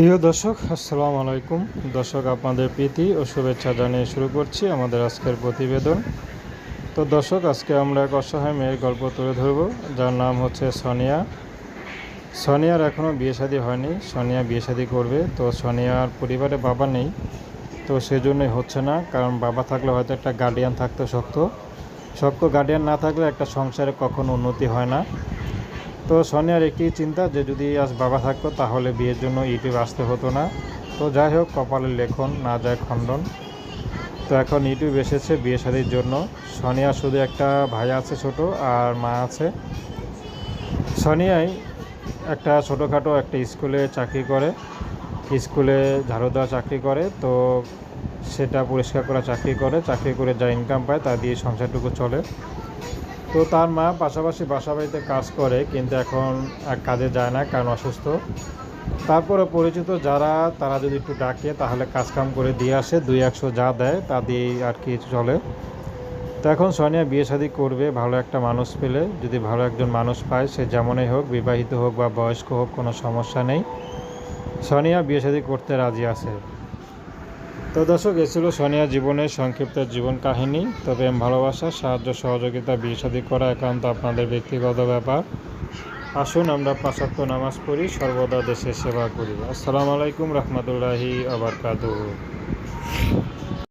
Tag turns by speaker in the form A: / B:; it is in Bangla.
A: প্রিয় দর্শক, আসসালামু আলাইকুম। দর্শক, আপনাদের প্রীতি ও শুভেচ্ছা জানিয়ে শুরু করছি আমাদের আজকের প্রতিবেদন। তো দর্শক, আজকে আমরা এক অসহায় মেয়ের গল্প তুলে ধরব। যার নাম হচ্ছে সোনিয়া। সোনিয়ার এখনও বিয়ে শাদী হয়নি। সোনিয়া বিয়ে শাদী করবে। তো সোনিয়ার পরিবারে বাবা নেই। তো সেজন্যই হচ্ছে না। কারণ বাবা থাকলে হয়তো একটা গার্ডিয়ান থাকতো শক্ত। শক্ত গার্ডিয়ান না থাকলে একটা সংসারে কখনো উন্নতি হয় না। তো সোনিয়ার একটি চিন্তা যে যদি আজ বাবা থাকতো তাহলে বিয়ের জন্য ইউটিউব আসতে হতো না। তো যাই হোক, কপালের লেখন না যায় খণ্ডন। তো এখন ইউটিউব এসেছে বিয়ে শাদির জন্য। সোনিয়া শুধু একটা ভাই আছে ছোট আর মা আছে। সোনিয়াই একটা ছোটোখাটো একটা স্কুলে চাকরি করে। স্কুলে ঝাড়ু দেওয়া চাকরি করে, তো সেটা পরিষ্কার করা চাকরি করে। চাকরি করে যা ইনকাম পায় তা দিয়ে সংসারটুকু চলে। তো তার মা পাশাপাশি বাসা বাড়িতে কাজ করে, কিন্তু এখন কাজে যায় না কারণ অসুস্থ। তারপরে পরিচিত যারা, তারা যদি একটু ডাকে, তাহলে কাজকাম করে দিয়ে আসে, দুই একশো যা দেয়, তা দিয়েই আর কি চলে। তো এখন সোনিয়া বিয়ে শাদী করবে, ভালো একটা মানুষ পেলে। যদি ভালো একজন মানুষ পায়, সে যেমনই হোক, বিবাহিত হোক বা বয়স্ক হোক, কোনো সমস্যা নেই। সোনিয়া বিয়ে শাদী করতে রাজি আছে। তো দর্শক, এ ছিল সোনিয়া জীবনের সংক্ষিপ্ত জীবন কাহিনী। তবে ভালোবাসা, সাহায্য, সহযোগিতা বিয়ে করা একান্ত আপনাদের ব্যক্তিগত ব্যাপার। আসুন আমরা পাঁচাত্য নামাজ পড়ি, সর্বদা দেশের সেবা করি। আসসালামু আলাইকুম রহমতুল্লাহি আবরকাতুহ